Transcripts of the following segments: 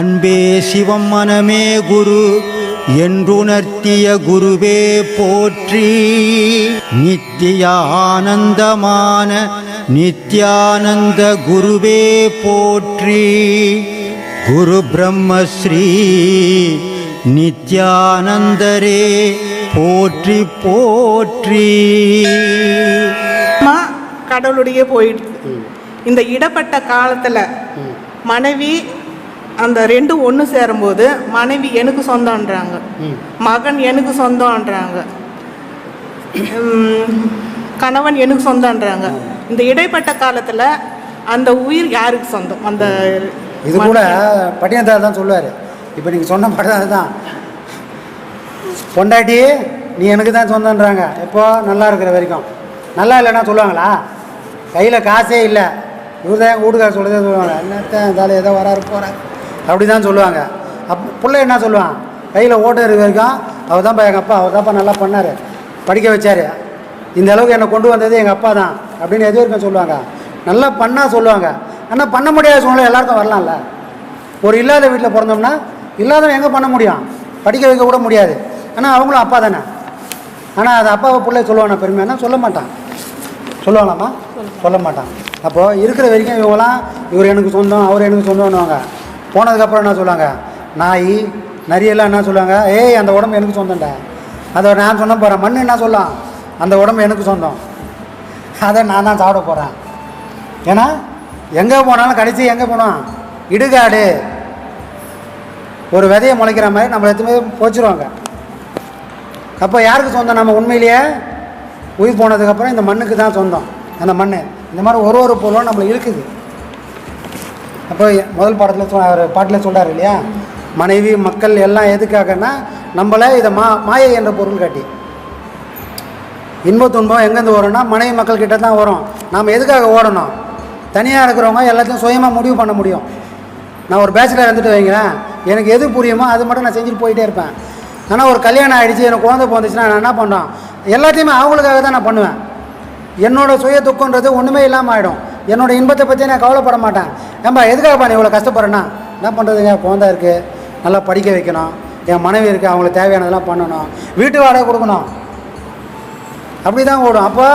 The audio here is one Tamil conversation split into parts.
அன்பே சிவம் மனமே குரு என்றுணர்த்திய குருவே போற்றி. நித்திய ஆனந்தமான நித்யானந்த குருவே போற்றி. குரு பிரம்மஸ்ரீ நித்யானந்தரே போற்றி போற்றி. கடவுளுடைய போயிடுது இந்த இடப்பட்ட காலத்தில் மனைவி அந்த ரெண்டும் ஒன்று சேரும்போது மனைவி எனக்கு சொந்தம்ன்றாங்க. மகன் எனக்கு சொந்தம்ன்றாங்க. கணவன் எனக்கு சொந்தம்ன்றாங்க. இந்த இடைப்பட்ட காலத்தில் அந்த உயிர் யாருக்கு சொந்தம்? அந்த இது கூட பட்டினத்தார் தான் சொல்லுவார். இப்போ நீங்கள் சொன்ன படம் அதுதான் பொண்டாட்டி நீ எனக்கு தான் சொந்தன்றாங்க எப்போ? நல்லா இருக்கிற வரைக்கும். நல்லா இல்லைன்னா சொல்லுவாங்களா? கையில் காசே இல்லை. இவர் தான் வீட்டுக்கார சொல்லதே சொல்லுவாங்க என்னத்தான் ஏதோ வராரு போகிறார் அப்படி தான் சொல்லுவாங்க. அப் பிள்ளை என்ன சொல்லுவான்? கையில் ஓட்டு இருக்கிற வரைக்கும் அவர் தான்ப்பா எங்கள் அப்பா அவர் தான்ப்பா நல்லா பண்ணார். படிக்க வச்சார். இந்த அளவுக்கு என்னை கொண்டு வந்தது எங்கள் அப்பா தான் அப்படின்னு எது வரைக்கும் சொல்லுவாங்க. நல்லா பண்ணால் சொல்லுவாங்க. ஆனால் பண்ண முடியாத சூழ்நிலை எல்லாருக்கும் வரலாம்ல. ஒரு இல்லாத வீட்டில் பிறந்தோம்னா இல்லாதவன் எங்கே பண்ண முடியும்? படிக்க வைக்க கூட முடியாது. ஆனால் அவங்களும் அப்பா தானே. ஆனால் அது அப்பாவை பிள்ளை சொல்லுவானா பெருமையானா சொல்ல மாட்டான். சொல்லுவாங்களாம்மா? சொல்ல மாட்டான். அப்போது இருக்கிற வரைக்கும் இவங்களாம் இவர் எனக்கு சொந்தம் அவர் எனக்கு சொந்தம்னுவாங்க போனதுக்கப்புறம் என்ன சொல்லுவாங்க நாய் நரியெல்லாம் என்ன சொல்லுவாங்க ஏய் அந்த உடம்பு எனக்கு சொந்தம்டா. அதை நான் சொன்ன போகிறேன் மண் என்ன சொல்லலாம் அந்த உடம்பு எனக்கு சொந்தம். அதை நான் தான் சாப்பிட போகிறேன் ஏன்னா எங்கே போனாலும் கடைசி எங்கே போனோம் இடுகாடு. ஒரு விதையை முளைக்கிற மாதிரி நம்மளை எத்தனை போச்சுருவாங்க அப்போ யாருக்கு சொந்தம்? நம்ம உண்மையிலேயே உயிர் போனதுக்கப்புறம் இந்த மண்ணுக்கு தான் சொந்தம். அந்த மண் இந்த மாதிரி ஒரு ஒரு பொருளும் நம்மளை இருக்குது அப்போ முதல் பாடத்தில் சொ அவர் பாட்டில் சொல்கிறார் இல்லையா? மனைவி மக்கள் எல்லாம் எதுக்காகன்னா நம்மளை இதை மா மாயை என்ற பொருள் காட்டி. இன்ப துன்பம் எங்கேருந்து வரும்னா மனைவி மக்கள் கிட்ட தான் வரும். நாம் எதுக்காக ஓடணும்? தனியாக இருக்கிறவங்க எல்லாத்தையும் சுயமாக முடிவு பண்ண முடியும். நான் ஒரு பேச்சுலர் இருந்துட்டு வைங்களேன். எனக்கு எது புரியுமோ அது மட்டும் நான் செஞ்சுட்டு போயிட்டே இருப்பேன். ஆனால் ஒரு கல்யாணம் ஆகிடுச்சு எனக்கு குழந்தை பிறந்துச்சுன்னா நான் என்ன பண்ணுறோம் எல்லாத்தையுமே அவங்களுக்காக தான் நான் பண்ணுவேன். என்னோடய சுய துக்கன்றது ஒன்றுமே இல்லாமல் ஆகிடும் என்னோடய இன்பத்தை பற்றி நான் கவலைப்பட மாட்டேன். ஏன்பா எதுக்காகப்பா நீ இவ்வளோ கஷ்டப்படுறேன்னா என்ன பண்ணுறதுங்க குழந்தை இருக்குது நல்லா படிக்க வைக்கணும். என் மனைவி இருக்குது அவங்களுக்கு தேவையானதெல்லாம் பண்ணணும். வீட்டு வாடகை கொடுக்கணும். அப்படி தான் ஓடும். அப்போ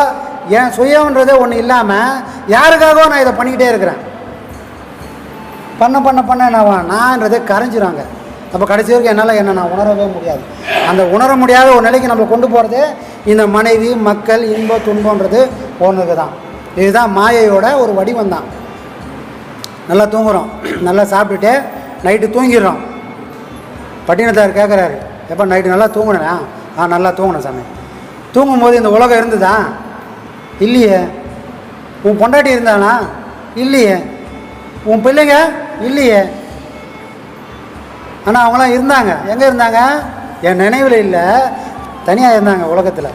என் சுயம்ன்றதே ஒன்று இல்லாமல் யாருக்காகவும் நான் இதை பண்ணிக்கிட்டே இருக்கிறேன். பண்ண பண்ண பண்ண என்ன நான்ன்றதே கரைஞ்சிடுவாங்க அப்போ கடைசி வரைக்கும் என்னால் என்ன? நான் உணரவே முடியாது. அந்த உணர முடியாத ஒரு நிலைக்கு நம்ம கொண்டு போகிறது இந்த மனைவி மக்கள் இன்ப துன்பன்றது ஒன்றுக்கு தான் இதுதான் மாயையோட ஒரு வடிவம் தான் நல்லா தூங்குகிறோம் நல்லா சாப்பிட்டுட்டு நைட்டு தூங்கிடுறோம். பட்டினத்தார் கேட்குறாரு எப்போ நைட்டு நல்லா தூங்கினா ஆ நல்லா தூங்கினேன் சாமி. தூங்கும்போது இந்த உலகம் இருந்ததா? இல்லையே. உன் பொண்டாட்டி இருந்தானா? இல்லையே. உன் பிள்ளைங்க? இல்லையே. ஆனால் அவங்களாம் இருந்தாங்க. எங்கே இருந்தாங்க? என் நினைவில் இல்லை. தனியாக இருந்தாங்க உலகத்தில்.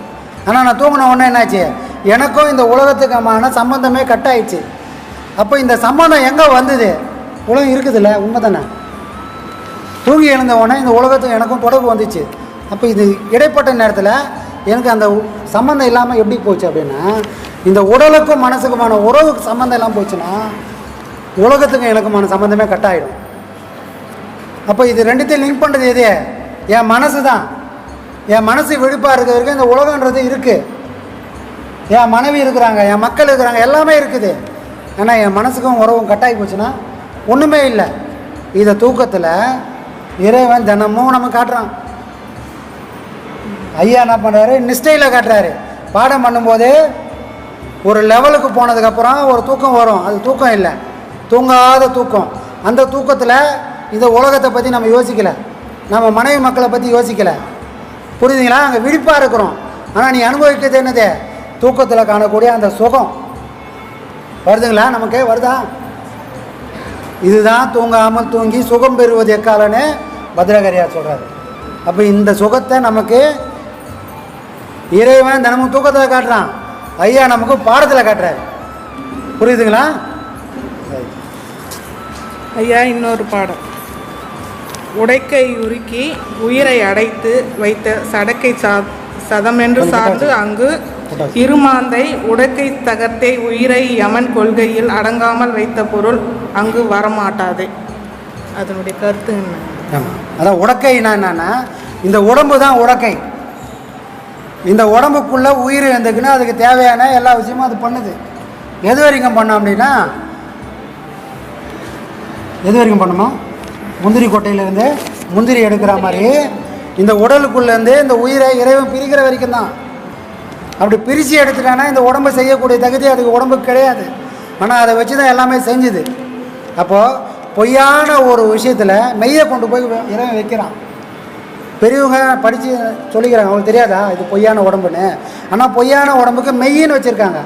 ஆனால் நான் தூங்கின உடனே என்னாச்சு? எனக்கும் இந்த உலகத்துக்குமான சம்மந்தமே கட் ஆயிடுச்சு அப்போ இந்த சம்மந்தம் எங்கே வந்தது? உலகம் இருக்குதுல்ல உண்மை தானே தூங்கி எழுந்தவொடனே இந்த உலகத்துக்கு எனக்கும் தொடர்பு வந்துச்சு. அப்போ இது இடைப்பட்ட நேரத்தில் எனக்கு அந்த சம்மந்தம் இல்லாமல் எப்படி போச்சு அப்படின்னா இந்த உடலுக்கும் மனசுக்குமான உறவுக்கு சம்மந்தம் இல்லாமல் போச்சுன்னா உலகத்துக்கும் எனக்குமான சம்மந்தமே கட் ஆகிடும் அப்போ இது ரெண்டுத்தையும் லிங்க் பண்ணுறது எது? என் மனசு தான் என் மனசு வெடிப்பாக இருக்கிற வரைக்கும் இந்த உலகன்றது இருக்குது என் மனைவி இருக்கிறாங்க என் மக்கள் இருக்கிறாங்க எல்லாமே இருக்குது. ஆனால் என் மனசுக்கும் உறவும் கட்டாகி போச்சுன்னா ஒன்றுமே இல்லை. இதை தூக்கத்தில் இறைவன் தினமும் நம்ம காட்டுறான். ஐயா என்ன பண்ணுறாரு நிஷ்டையில் காட்டுறாரு. பாடம் பண்ணும்போது ஒரு லெவலுக்கு போனதுக்கப்புறம் ஒரு தூக்கம் வரும். அது தூக்கம் இல்லை. தூங்காத தூக்கம். அந்த தூக்கத்தில் இந்த உலகத்தை பற்றி நம்ம யோசிக்கலை. நம்ம மனைவி மக்களை பற்றி யோசிக்கலை. புரியுதுங்களா? அங்கே விழிப்பாக இருக்கிறோம். ஆனால் நீ அனுபவிக்கிறது என்னது? தூக்கத்தில் காணக்கூடிய அந்த சுகம். வருதுங்களா? நமக்கு வருதா? இதுதான் தூங்காமல் தூங்கி சுகம் பெறுவது எக்காலன்னு பத்ரகரியார் சொல்கிறாரு அப்போ இந்த சுகத்தை நமக்கு இறைவன் தினமும் தூக்கத்தில் காட்டுறான். ஐயா நமக்கு பாடத்தில் காட்டுறாரு. புரியுதுங்களா? ஐயா இன்னொரு பாடம். உடைக்கை உருக்கி உயிரை அடைத்து வைத்த சடக்கை சா சதமென்று சார்ந்து அங்கு இருமாந்தை உடக்கை தகர்த்தே உயிரை யமன் கொள்கையில் அடங்காமல் வைத்த பொருள் அங்கு வரமாட்டாது. அதனுடைய கருத்து என்ன? ஆமாம் அதான் உடக்கைனா என்னன்னா இந்த உடம்பு தான் உடக்கை. இந்த உடம்புக்குள்ளே உயிர் இருந்துக்குன்னா அதுக்கு தேவையான எல்லா விஷயமும் அது பண்ணுது. எது வரைக்கும் பண்ணோம் அப்படின்னா எது வரைக்கும் பண்ணுமா? முந்திரி கொட்டையிலேருந்து முந்திரி எடுக்கிற மாதிரி இந்த உடலுக்குள்ளேருந்து இந்த உயிரை இறைவன் பிரிக்கிற வரைக்கும் தான். அப்படி பிரித்து எடுத்துட்டானா இந்த உடம்பு செய்யக்கூடிய தகுதி அதுக்கு உடம்புக்கு கிடையாது. ஆனால் அதை வச்சு தான் எல்லாமே செஞ்சுது. அப்போது பொய்யான ஒரு விஷயத்தில் மெய்யை கொண்டு போய் இறைவன் வைக்கிறான். பெரியவங்க படித்து சொல்லிக்கிறாங்க அவங்களுக்கு தெரியாதா? இது பொய்யான உடம்புன்னு. ஆனால் பொய்யான உடம்புக்கு மெய்யின்னு வச்சுருக்காங்க.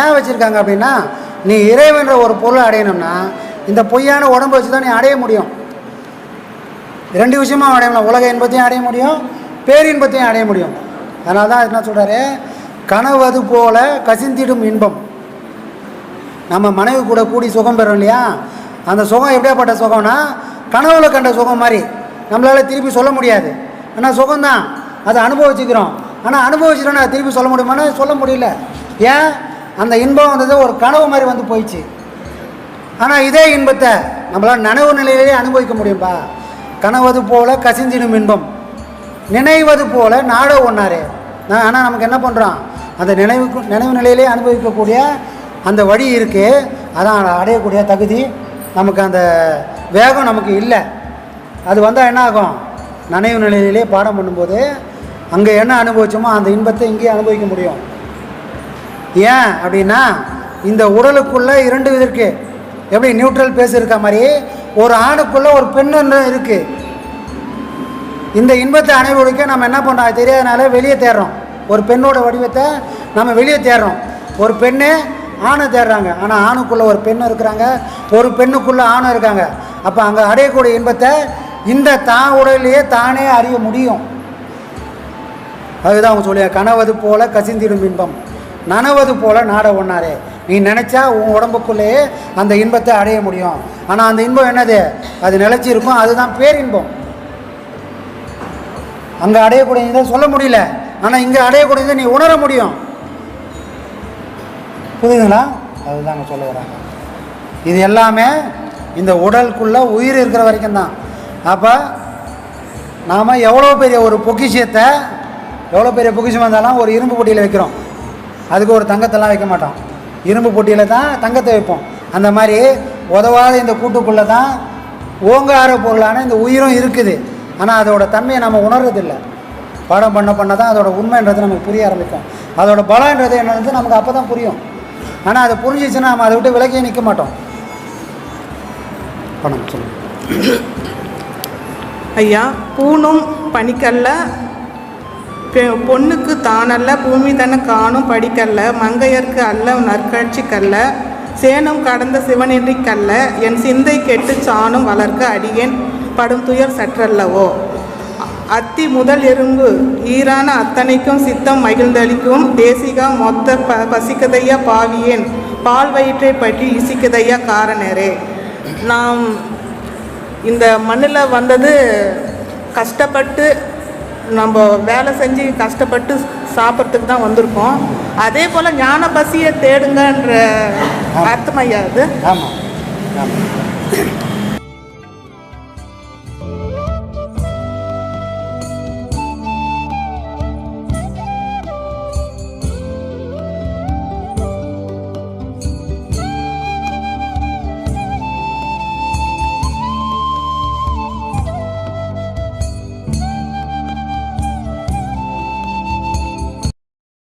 ஏன் வச்சுருக்காங்க அப்படின்னா நீ இறைவன்ற ஒரு பொருளை அடையணும்னா இந்த பொய்யான உடம்பு வச்சு தான் நீ அடைய முடியும். ரெண்டு விஷயமும் அடைய உலக இன்பத்தையும் அடைய முடியும் பேரின்பத்தையும் அடைய முடியும். அதனால தான் என்ன சொல்கிறாரு கனவது போல கசிந்திடும் இன்பம். நம்ம மனைவி கூட கூடி சுகம் பெறோம் இல்லையா? அந்த சுகம் எப்படியாப்பட்ட சுகம்னா கனவுல கண்ட சுகம் மாதிரி. நம்மளால் திருப்பி சொல்ல முடியாது. ஆனால் சுகம்தான். அதை அனுபவிச்சுக்கிறோம். ஆனால் அனுபவிச்சிட்டோன்னா நான் திருப்பி சொல்ல முடியுமானா சொல்ல முடியல. ஏன்? அந்த இன்பம் வந்தது ஒரு கனவு மாதிரி வந்து போயிடுச்சு. ஆனால் இதே இன்பத்தை நம்மளால் நனவு நிலையிலேயே அனுபவிக்க முடியும்பா? கனவது போல கசிஞ்சிடும் இன்பம். நினைவது போல நாட ஒன்றாரு நான் ஆனால் நமக்கு என்ன பண்ணுறோம் அந்த நினைவுக்கு நினைவு நிலையிலே அனுபவிக்கக்கூடிய அந்த வழி இருக்குது அதான் அடையக்கூடிய தகுதி. நமக்கு அந்த வேகம் நமக்கு இல்லை. அது வந்தால் என்ன ஆகும்? நினைவு நிலையிலே பாடம் பண்ணும்போது அங்கே என்ன அனுபவிச்சோமோ அந்த இன்பத்தை இங்கேயே அனுபவிக்க முடியும். ஏன் அப்படின்னா இந்த உடலுக்குள்ளே இரண்டு இது இருக்குது எப்படி நியூட்ரல் பேஸ் இருக்க மாதிரி ஒரு ஆணுக்குள்ளே ஒரு பெண்ணு இருக்குது இந்த இன்பத்தை அனுபவிக்க நம்ம என்ன பண்ணுறோம் தெரியாதனால வெளியே தேடுறோம். ஒரு பெண்ணோட வடிவத்தை நம்ம வெளியே தேடுறோம். ஒரு பெண்ணே ஆணை தேடுறாங்க. ஆனால் ஆணுக்குள்ளே ஒரு பெண்ணும் இருக்கிறாங்க. ஒரு பெண்ணுக்குள்ளே ஆணும் இருக்காங்க. அப்போ அங்கே அடையக்கூடிய இன்பத்தை இந்த தான் உடலையே தானே அறிய முடியும். அதுதான் அவங்க சொல்லியா கனவது போல கசிந்திடும் இன்பம். நனவது போல நாட ஒன்னாரே நீ நினச்சா உன் உடம்புக்குள்ளேயே அந்த இன்பத்தை அடைய முடியும். ஆனால் அந்த இன்பம் என்னது? அது நிலச்சி இருக்கும். அதுதான் பேரின்பம். அங்கே அடையக்கூடிய சொல்ல முடியல. ஆனால் இங்கே அடையக்கூடியதை நீ உணர முடியும். புரியுதுங்களா? அதுதாங்க அங்கே சொல்ல வராங்க. இது எல்லாமே இந்த உடலுக்குள்ளே உயிர் இருக்கிற வரைக்கும் தான். அப்போ நாம் எவ்வளோ பெரிய ஒரு பொக்கிஷியத்தை எவ்வளோ பெரிய பொக்கிஷம் வந்தாலும் ஒரு இரும்பு பொட்டியில் வைக்கிறோம். அதுக்கு ஒரு தங்கத்தெல்லாம் வைக்க மாட்டோம். இரும்பு பொட்டியில் தான் தங்கத்தை வைப்போம். அந்த மாதிரி உதவாத இந்த கூட்டுக்குள்ளே தான் ஓங்கார பொருளான இந்த உயிரும் இருக்குது. ஆனால் அதோட தன்மையை நம்ம உணர்றதில்லை. பாடம் பண்ண பண்ண தான் அதோட உண்மைன்றது நமக்கு புரிய ஆரம்பிக்கும். அதோட பலன்றது என்னது நமக்கு அப்போ தான் புரியும். ஆனால் அதை புரிஞ்சிச்சுன்னா நம்ம அதை விட்டு விலகியே நிற்க மாட்டோம். பணம் சொல்லுங்கள் ஐயா பூணும் பனிக்கல்ல பெ- பொண்ணுக்கு தானல்ல பூமி தன காணும் படிக்கல்ல மங்கையர்க்கு அல்ல நற்காட்சி கல்ல சேனம் கடந்த சிவனின்றி கல்ல என் சிந்தை கெட்டு சாணும் வளர்க்க அடியேன் படும் துயர் சற்றல்லவோ? அத்தி முதல் எறும்பு. ஈரான அத்தனைக்கும் சித்தம் மகிழ்ந்தளிக்கும். தேசிகா மொத்த ப பசிக்கதையா பாவியேன். பால் வயிற்றை பற்றி இசிக்கதையா காரணரே. நாம் இந்த மண்ணில் வந்தது கஷ்டப்பட்டு நம்ம வேலை செஞ்சு கஷ்டப்பட்டு சாப்பிட்றதுக்கு தான் வந்திருக்கோம். அதே போல் ஞான பசியை தேடுங்கன்ற அர்த்தம் ஐயா அது? ஆமாம்